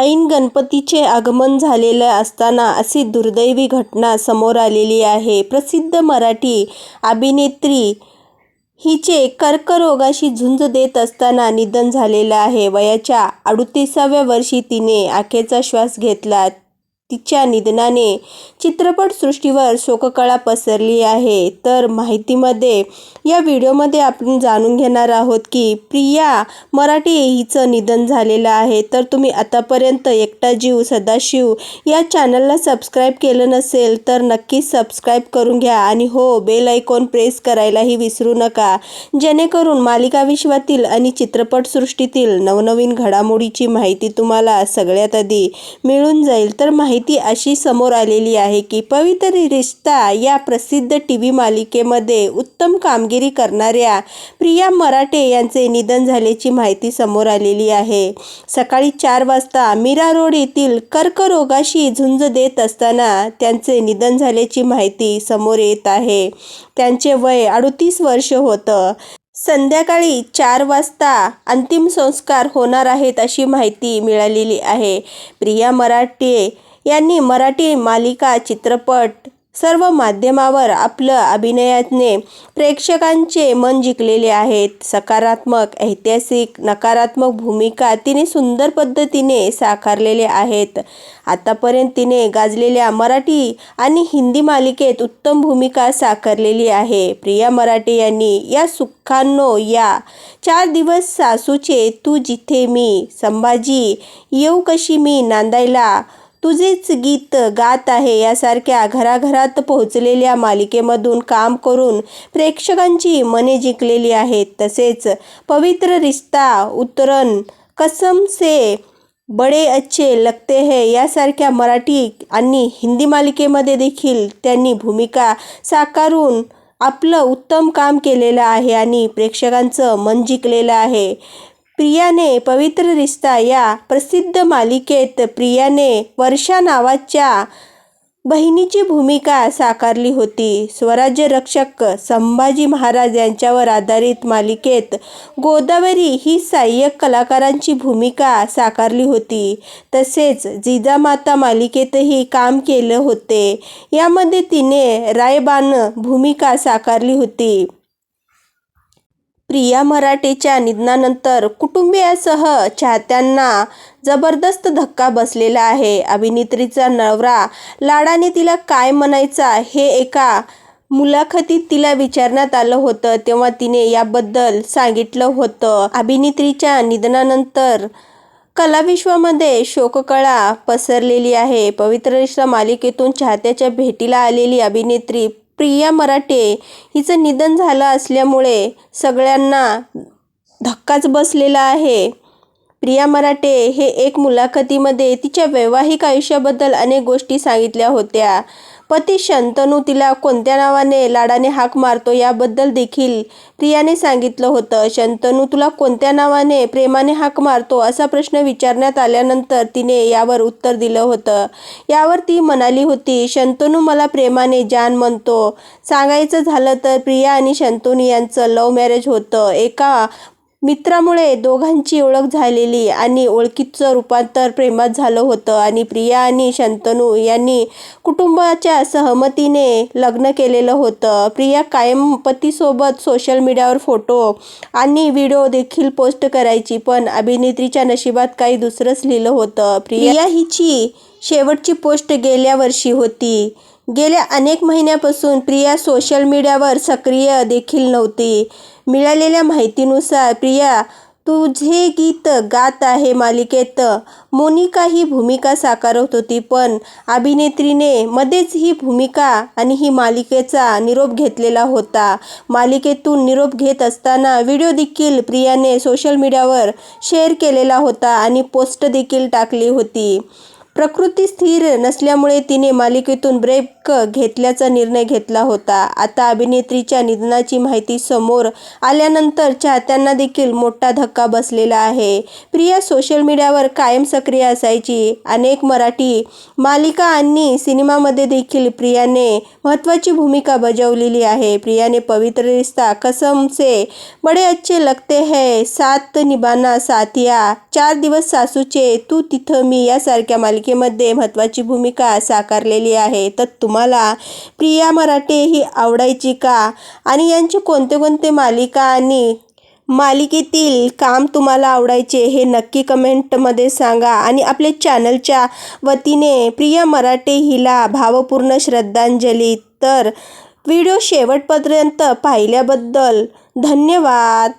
ऐन गणपतीचे आगमन झालेले असताना अशी दुर्दैवी घटना समोर आलेली आहे. प्रसिद्ध मराठी अभिनेत्री हिचे कर्करोगाशी झुंज देत असताना निधन झालेलं आहे. वयाच्या अडुतीसाव्या वर्षी तिने आखेचा श्वास घेतला. तिच्या निधनाने चित्रपटसृष्टीवर शोककळा पसरली आहे. तर माहितीमध्ये या व्हिडिओमध्ये आपण जाणून घेणार आहोत की प्रिया मराठी हिचं निधन झालेलं आहे. तर तुम्ही आतापर्यंत एकटा जीव सदाशिव या चॅनलला सबस्क्राईब केलं नसेल तर नक्कीच सबस्क्राईब करून घ्या आणि हो बेल आयकॉन प्रेस करायलाही विसरू नका. जेणेकरून मालिका विश्वातील आणि चित्रपटसृष्टीतील नवनवीन घडामोडीची माहिती तुम्हाला सगळ्यात आधी मिळून जाईल. तर माहिती अशी समोर आलेली आहे की पवित्र रिश्ता या प्रसिद्ध टी व्ही मालिकेमध्ये उत्तम कामगिरी करणाऱ्या प्रिया मराठे यांचे निधन झाल्याची माहिती समोर आलेली आहे. सकाळी चार वाजता मीरा रोड येथील कर्करोगाशी झुंज देत असताना त्यांचे निधन झाल्याची माहिती समोर येत आहे. त्यांचे वय अडुतीस वर्ष होतं. संध्याकाळी चार वाजता अंतिम संस्कार होणार आहेत अशी माहिती मिळालेली आहे. प्रिया मराठे यांनी मराठी मालिका चित्रपट सर्व माध्यमावर आपलं अभिनयाने प्रेक्षकांचे मन जिंकलेले आहेत. सकारात्मक ऐतिहासिक नकारात्मक भूमिका तिने सुंदर पद्धतीने साकारलेले आहेत. आतापर्यंत तिने गाजलेल्या मराठी आणि हिंदी मालिकेत उत्तम भूमिका साकारलेली आहे. प्रिया मराठे यांनी या सुखांनो या चार दिवस सासूचे तू जिथे मी संभाजी येऊ कशी मी नांदायला तुझेच गीत गात आहे यासारख्या घराघरात पोहोचलेल्या मालिकेमधून काम करून प्रेक्षकांची मने जिंकलेली आहेत. तसेच पवित्र रिश्ता उतरण कसम से बडे अच्छे लगते है यासारख्या मराठी आणि हिंदी मालिकेमध्ये देखील त्यांनी भूमिका साकारून आपलं उत्तम काम केलेलं आहे आणि प्रेक्षकांचं मन जिंकलेलं आहे. प्रियाने पवित्र रिश्ता या प्रसिद्ध मालिकेत प्रियाने वर्षा नावाच्या बहिणीची भूमिका साकारली होती. स्वराज्य रक्षक संभाजी महाराज यांच्यावर आधारित मालिकेत गोदावरी ही सहाय्यक कलाकारांची भूमिका साकारली होती. तसेच जिजामाता मालिकेतही काम केलं होते. यामध्ये तिने रायबान भूमिका साकारली होती. प्रिया मराठेच्या निधनानंतर कुटुंबियासह चाहत्यांना जबरदस्त धक्का बसलेला आहे. अभिनेत्रीचा नवरा लाडाने तिला काय म्हणायचा हे एका मुलाखतीत तिला विचारण्यात आलं होतं. तेव्हा तिने याबद्दल सांगितलं होतं. अभिनेत्रीच्या निधनानंतर कलाविश्वामध्ये शोककळा पसरलेली आहे. पवित्र रिश्ता मालिकेतून चाहत्याच्या भेटीला आलेली अभिनेत्री प्रिया मराठे हिचं निधन झालं असल्यामुळे सगळ्यांना धक्काच बसलेला आहे. प्रिया मराठे हे एक मुलाखतीमध्ये तिच्या वैवाहिक आयुष्याबद्दल अनेक गोष्टी सांगितल्या होत्या. पती शंतनू तिला कोणत्या नावाने लाडाने हाक मारतो याबद्दल देखील प्रियाने सांगितलं होतं. शंतनू तुला कोणत्या नावाने प्रेमाने हाक मारतो असा प्रश्न विचारण्यात आल्यानंतर तिने यावर उत्तर दिलं होतं. यावर ती म्हणाली होती शंतनू मला प्रेमाने जान म्हणतो. सांगायचं झालं तर प्रिया आणि शंतनू यांचं लव्ह मॅरेज होतं. एका मित्रामुळे दोघांची ओळख झालेली आणि ओळखीचं रूपांतर प्रेमात झालं होतं. आणि प्रिया आणि शंतनू यांनी कुटुंबाच्या सहमतीने लग्न केलेलं होतं. प्रिया कायम पतीसोबत सोशल मीडियावर फोटो आणि व्हिडिओ देखील पोस्ट करायची पण अभिनेत्रीच्या नशिबात काही दुसरंच लिहिलं होतं. प्रिया हिची शेवटची पोस्ट गेल्या वर्षी होती. गेल्या अनेक महिन्यापासून प्रिया सोशल मीडियावर सक्रिय देखील नव्हती. मिळालेल्या माहितीनुसार प्रिया तुझे गीत गात आहे मालिकेत मोनिका ही भूमिका साकारत होती पण अभिनेत्रीने मध्येच ही भूमिका आणि ही मालिकेचा निरोप घेतलेला होता. मालिकेतून निरोप घेत असताना व्हिडिओ देखील प्रियाने सोशल मीडियावर शेअर केलेला होता आणि पोस्ट देखील टाकली होती. प्रकृती स्थिर नसल्यामुळे तिने मालिकेतून ब्रेक घेतल्याचा निर्णय घेतला होता. आता अभिनेत्रीच्या निधनाची माहिती समोर आल्यानंतर चाहत्यांना देखील मोठा धक्का बसलेला आहे. प्रिया सोशल मीडियावर कायम सक्रिय असायची. अनेक मराठी मालिका आणि सिनेमामध्ये देखील प्रियाने महत्त्वाची भूमिका बजावलेली आहे. प्रियाने पवित्र रिश्ता कसमचे बडे अच्छे लगते है सात निभाना साथिया चार दिवस सासूचे तू तिथं मी यासारख्या मालिका मालिकेमध्ये महत्त्वाची भूमिका साकारलेली आहे. तर तुम्हाला प्रिया मराठे ही आवडायची का? आणि यांचे कोणते कोणते मालिका आणि मालिकेतील काम तुम्हाला आवडायचे हे नक्की कमेंटमध्ये सांगा. आणि आपल्या चॅनलच्या वतीने प्रिया मराठे हिला भावपूर्ण श्रद्धांजली. तर व्हिडिओ शेवटपर्यंत पाहिल्याबद्दल धन्यवाद.